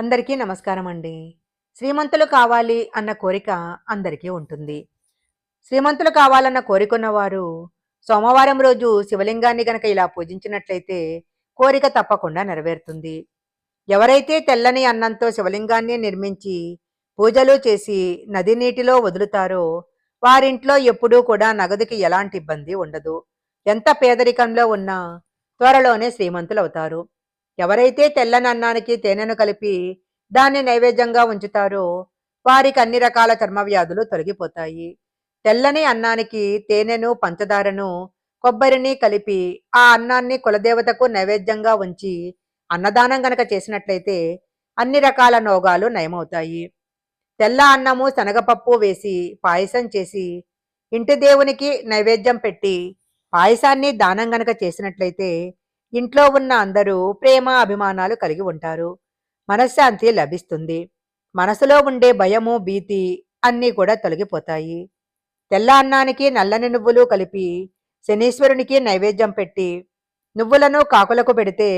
అందరికీ నమస్కారం అండి శ్రీమంతులు కావాలి అన్న కోరిక అందరికీ ఉంటుంది. శ్రీమంతులు కావాలన్న కోరికున్న వారు సోమవారం రోజు శివలింగాన్ని గనక ఇలా పూజించినట్లయితే కోరిక తప్పకుండా నెరవేరుతుంది. ఎవరైతే తెల్లని అన్నంతో శివలింగాన్ని నిర్మించి పూజలు చేసి నది నీటిలో వదులుతారో వారింట్లో ఎప్పుడూ కూడా నగదుకి ఎలాంటి ఇబ్బంది ఉండదు. ఎంత పేదరికంలో ఉన్నా త్వరలోనే శ్రీమంతులు అవుతారు ఎవరైతే తెల్లని అన్నానికి తేనెను కలిపి దాన్ని నైవేద్యంగా ఉంచుతారో వారికి అన్ని రకాల చర్మ వ్యాధులు తొలగిపోతాయి. తెల్లని అన్నానికి తేనెను పంచదారను కొబ్బరిని కలిపి ఆ అన్నాన్ని కులదేవతకు నైవేద్యంగా ఉంచి అన్నదానం గనక చేసినట్లయితే అన్ని రకాల నోగాలు నయమవుతాయి. తెల్ల అన్నము శనగపప్పు వేసి పాయసం చేసి ఇంటి దేవునికి నైవేద్యం పెట్టి పాయసాన్ని దానం గనక చేసినట్లయితే ఇంట్లో ఉన్న అందరూ ప్రేమ అభిమానాలు కలిగి ఉంటారు. మనశ్శాంతి లభిస్తుంది. మనసులో ఉండే భయము భీతి అన్నీ కూడా తొలగిపోతాయి. తెల్ల అన్నానికి నల్లని నువ్వులు కలిపి శనీశ్వరునికి నైవేద్యం పెట్టి నువ్వులను కాకులకు పెడితే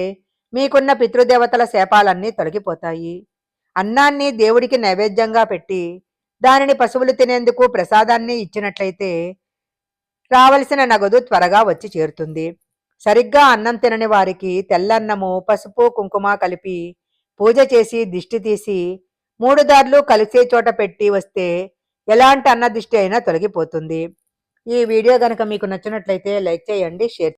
మీకున్న పితృదేవతల శాపాలన్నీ తొలగిపోతాయి. అన్నాన్ని దేవుడికి నైవేద్యంగా పెట్టి దానిని పశువులు తినేందుకు ప్రసాదాన్ని ఇచ్చినట్లయితే రావలసిన నగదు త్వరగా వచ్చి చేరుతుంది. సరిగ్గా అన్నం తినని వారికి తెల్లన్నము పసుపు కుంకుమ కలిపి పూజ చేసి దిష్టి తీసి మూడు దారులు కలిసే చోట పెట్టి వస్తే ఎలాంటి అన్న దిష్టి అయినా తొలగిపోతుంది. ఈ వీడియో గనక మీకు నచ్చినట్లయితే లైక్ చేయండి షేర్